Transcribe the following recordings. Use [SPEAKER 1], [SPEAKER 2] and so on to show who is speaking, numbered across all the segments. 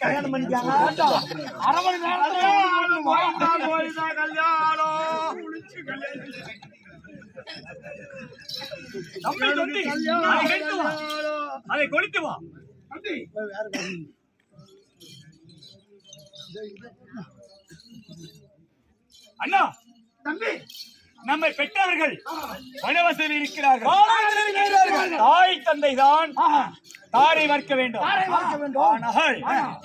[SPEAKER 1] கல்யாணம் பண்ணிக்காங்க
[SPEAKER 2] அரை மணி நேரத்துல
[SPEAKER 1] கோயிந்தா, கோயிந்தா, கல்யாணம்
[SPEAKER 2] தொட்டி அதை கொளுத்து வா. தம்பி. அண்ணா
[SPEAKER 1] தம்பி.
[SPEAKER 2] நம்மை பெற்றவர்கள் வானவசதி இருக்கிறார்கள். தாய் தந்தை தான் தாரை வர்க்க வேண்டும்.
[SPEAKER 1] தாரை வார்க்க வேண்டும்.
[SPEAKER 2] ஆனால்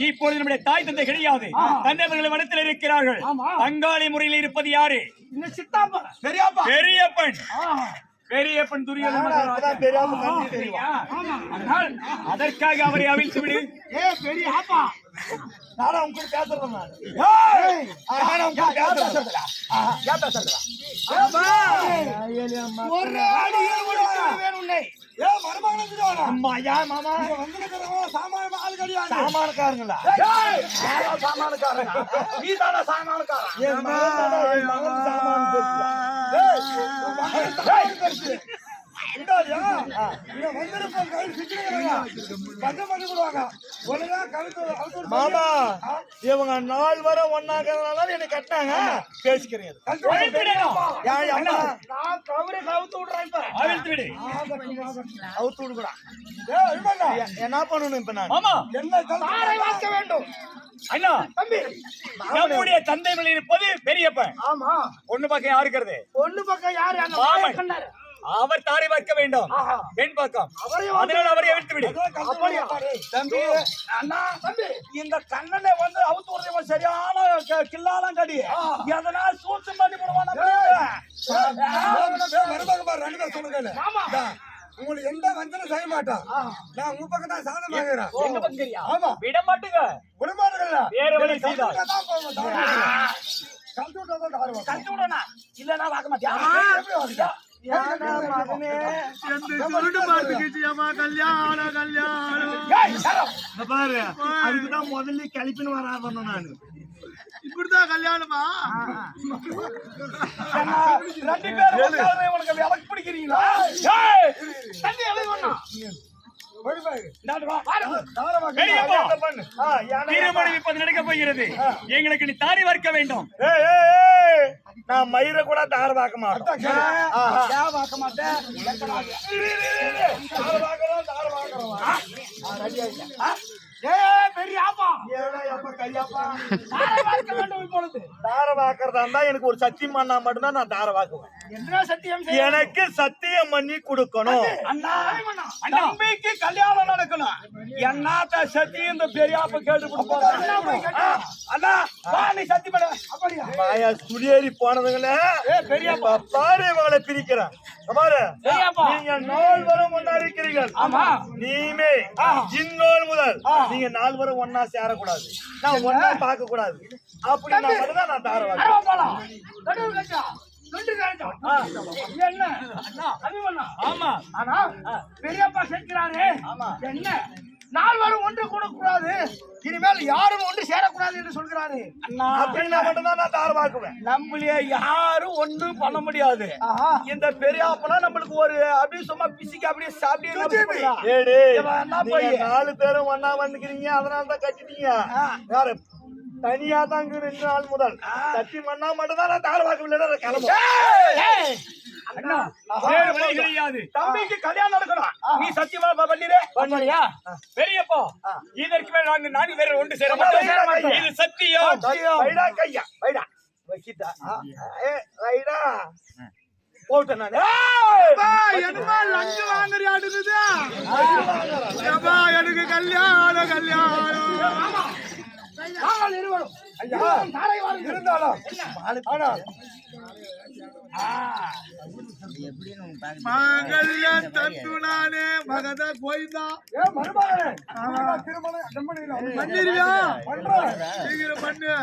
[SPEAKER 2] இப்பொழுது நம்முடைய தாய் தந்தை கிடையாது. தந்தைவர்கள் வனத்தில் இருக்கிறார்கள். பங்காளி முறையில் இருப்பது யாரு?
[SPEAKER 1] பெரியாப்பா. கண்ணுக்கு தெரியும்?
[SPEAKER 2] அதனால் அதற்காக அவரை அவிழ்த்து விடு.
[SPEAKER 1] ஏ பெரிய ஆப்பா நானும் உங்க கூட பேசுறேன் நானும் உங்க கூட பேசுறேன் ஏன் பேசுறதா ஒரு அடி வேணும் உன்னை. ஏ மருமகன் வந்துடுவானா அம்மா யா மாமா. வந்துருக்கிறவன் சாமான ஆள் கிடையாது சாமானக்காரங்களா ஏய் சாமானக்காரங்க நீ தான சாமானக்காரன் என் மகன் சாமான் பண்ணி விடுவாங்க. ஒழுங்கா கழுத்து விடு.
[SPEAKER 3] மாமா? இவங்க நாள் வர ஒன்னாக்கிறதுனால என்ன கட்டினாங்க பேசிக்கிறீங்க.
[SPEAKER 2] பெரியப்பா.
[SPEAKER 1] நான் கவரை கவுத்து விடுறேன் இப்ப.
[SPEAKER 2] அவிழ்த்து விடு
[SPEAKER 3] அவுத்து விடுக்கூடா. என்ன பண்ணணும் இப்ப நான்.
[SPEAKER 2] மாமா.
[SPEAKER 1] என்னை வேண்டும்.
[SPEAKER 2] அண்ணா
[SPEAKER 1] தம்பி.
[SPEAKER 2] நம்முடைய தந்தை மேல இருப்பது பெரியப்பன்.
[SPEAKER 1] ஆமா.
[SPEAKER 2] பொண்ணு பக்கம் யாரு இருக்கிறது?
[SPEAKER 1] பொண்ணு பக்கம் யாரு?
[SPEAKER 2] மாமன். அவர் தாரை வைக்க வேண்டும். பெண் பக்கம். அதனால் அவரை அவிழ்த்து விடு?
[SPEAKER 1] தம்பி. அண்ணா. தம்பி. இந்த கண்ணனை வந்து அவுத்து விடுறவன் சரியான க- கில்லாலாம் கடி எதனா சூழ்ச்சி பண்ணி விடுவான் உங்களுக்கு எந்த வஞ்சனும் செய்ய மாட்டான். நான் உங்க பக்கம் தான் சாதம் வாங்குறேன்.
[SPEAKER 2] எங்க பக்கறியா
[SPEAKER 1] ஆமா.
[SPEAKER 2] விட மாட்டுங்க.
[SPEAKER 1] விடமாட்டேங்கல்ல
[SPEAKER 2] வேற வழி
[SPEAKER 1] இல்லன்னா
[SPEAKER 3] பாரு அதுக்குதான் முதல்ல கிளப்பின்னு வராதணும் நானு.
[SPEAKER 1] இப்படிதான் கல்யாணமா? ரெண்டு பேரும் உட்கார்ந்து உனக்கு விளக்கு பிடிக்கிறீங்களா? தண்ணி
[SPEAKER 2] திருமணம் இப்போது நடக்க போகிறது. எங்களுக்கு நீ தாரை வார்க்க வேண்டும்.
[SPEAKER 3] நான் மயிரை கூட தார பார்க்க மாட்டேன்
[SPEAKER 1] பார்க்க மாட்டேன்? தாரை பார்க்கறோம், தாரை பார்க்கறோம். ஏய், பெரிய ஆப்பா.
[SPEAKER 3] ஏடா, எப்ப கையாப்பா?
[SPEAKER 1] தாரை பார்க்க வேண்டும் இப்பொழுது.
[SPEAKER 3] தார வாக்குறதா இருந்தா எனக்கு ஒரு சத்தியம் பண்ணா மட்டும்தான் நான் தார வாக்குவேன்.
[SPEAKER 1] என்ன சத்தியம்
[SPEAKER 3] எனக்கு சத்தியம் பண்ணி கொடுக்கணும்.
[SPEAKER 1] அண்ணா தம்பிக்கு கல்யாணம் நடக்கணும். என்னத்த சத்தி இந்த பெரியாப்ப கேட்டு. அண்ணா வா நீ சத்தி பண்ண அப்படியா?
[SPEAKER 3] மாயா சுடியேறி போனதுங்களே. பெரியப்பா பாரு இவங்களை பிரிக்கிறேன். நீங்க நாள் வரும் ஒன்னா இருக்கிறீர்கள்.
[SPEAKER 1] ஆமா.
[SPEAKER 3] நீமே இந்நாள் முதல். நீங்க நாள் வரும் ஒன்னா சேரக்கூடாது. நான் ஒன்னா பார்க்க கூடாது அப்படி நான் மட்டும்தான் நான் தார வாக்கு
[SPEAKER 1] அரவா போலாம். நடுவு கட்டா. நொண்டு கட்டா என்ன?
[SPEAKER 2] ஆமா.
[SPEAKER 1] ஆனா பெரியப்பா கேட்கிறாரே என்ன? நாள் வரும் ஒன்று கூட கூடாது இனிமேல் யாரும் ஒன்று சேரக்கூடாது என்று சொல்கிறாரு.
[SPEAKER 3] அப்படின்னா மட்டும்தான் நான் தார வாக்குவேன்
[SPEAKER 1] நம்மளே யாரும் ஒண்ணும் பண்ண முடியாது. இந்த பெரியாப்பனா நம்மளுக்கு ஒரு அப்படியே சும்மா பிசிக்கு அப்படியே சாப்பிட்டே?
[SPEAKER 3] நாலு பேரும் ஒன்னா வந்துக்கிறீங்க அதனால தான் கட்டிட்டீங்க. யாரு? தனியா தாங்க ரெண்டு நாள் முதல். கட்டி மண்ணா மட்டும் தான் நான் தார வாக்கு விளையாட
[SPEAKER 2] வழி கிடையாது
[SPEAKER 1] தம்பிக்கு கல்யாணம் நடக்கணும் நீ சத்தியமா பண்ணிடு
[SPEAKER 2] பண்ணியா பெரியப்பா இதற்கு மேல் நாங்கள் நான்கு பேர் ஒன்று சேர
[SPEAKER 1] சேர
[SPEAKER 2] மாட்டோம். இது சத்தியம்
[SPEAKER 3] வைடா கையா வைடா வச்சிட்டா ஏ வைடா போட்டேன் நான்
[SPEAKER 1] என்னமா லஞ்சு வாங்குறியா அடுக்குது எனக்கு கல்யாணம் கல்யாணம் இருந்தாலும்
[SPEAKER 3] மகத கோயிந்தா.
[SPEAKER 1] திருமணம்
[SPEAKER 3] பண்ணிருவியா சீக்கிரம் பண்ணு?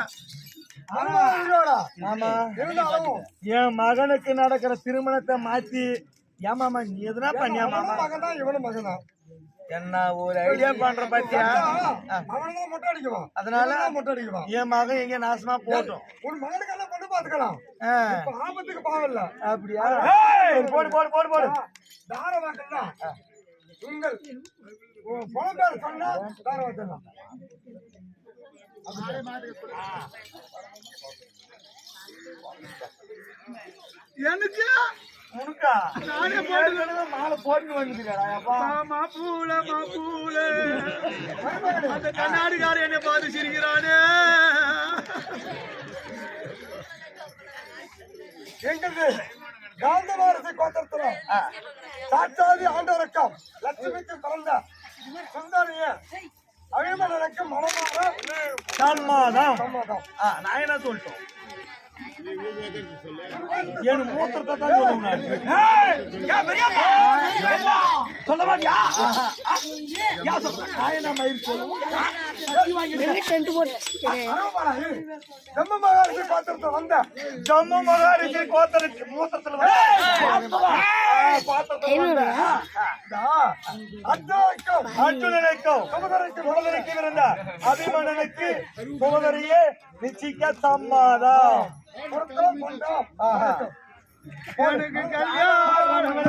[SPEAKER 3] ஆமா.
[SPEAKER 1] இருந்தாலும்
[SPEAKER 3] என் மகனுக்கு நடக்கிற திருமணத்தை மாத்தி ஏமாமா நீ எதுனா பண்ணியா மாமா?
[SPEAKER 1] மகன் தான் இவனும் மகன் தான்
[SPEAKER 3] என்ன ஒரு ஐடியா பண்ற பாத்தியா? அதனால என் மகன் எங்க நாசமா போட்டும்
[SPEAKER 1] உன் மகனுக்கு எல்லாம் பொண்ணு பாத்துக்கலாம்.
[SPEAKER 3] ஆ,
[SPEAKER 1] இப்ப ஆபத்துக்கு பாவம் இல்ல
[SPEAKER 3] அப்படியா! போடு போடு போடு போடு.
[SPEAKER 1] தாரவாக்கம் தான் உங்கள் உன் புலம் பேர் சொன்னா தாரவாக்கம் தான்
[SPEAKER 3] எனக்கு? உனக்கா? நானே போட்டு மாலை போட்டு வந்துருக்கா அப்பா? மாப்பூல மாப்பூல அந்த கண்ணாடிக்காரன் என்னை பார்த்து சிரிக்கிறானே. எங்கிறது காந்தவாரசி கோத்திரத்துல சாட்சாதி ஆண்டவரக்கம் லட்சுமிக்கு பிறந்த சுந்தரிய அழிமலனுக்கு மனமாக சன்மாதம் சன்மாதம் நான் என்ன சொல்லிட்டோம்? என் மூத்திரத்தை தான் சொல்லுவேன்
[SPEAKER 1] சொல்ல மாட்டியா?
[SPEAKER 3] ஜம்மு மகாரிஷி கோத்திரத்துல வந்த ஜம்மு மகாரிஷி பாத்திரத்துல வந்த அர்ஜுனனுக்கும் அர்ஜுனனுக்கும் சுமதரைக்கு சுமதரைக்கு இருந்த அபிமன்னனுக்கு சுமதரையே நிச்சயிக்க சம்மாதம். பொருத்தம் கொண்டோம் எனக்கு கல்யாணம்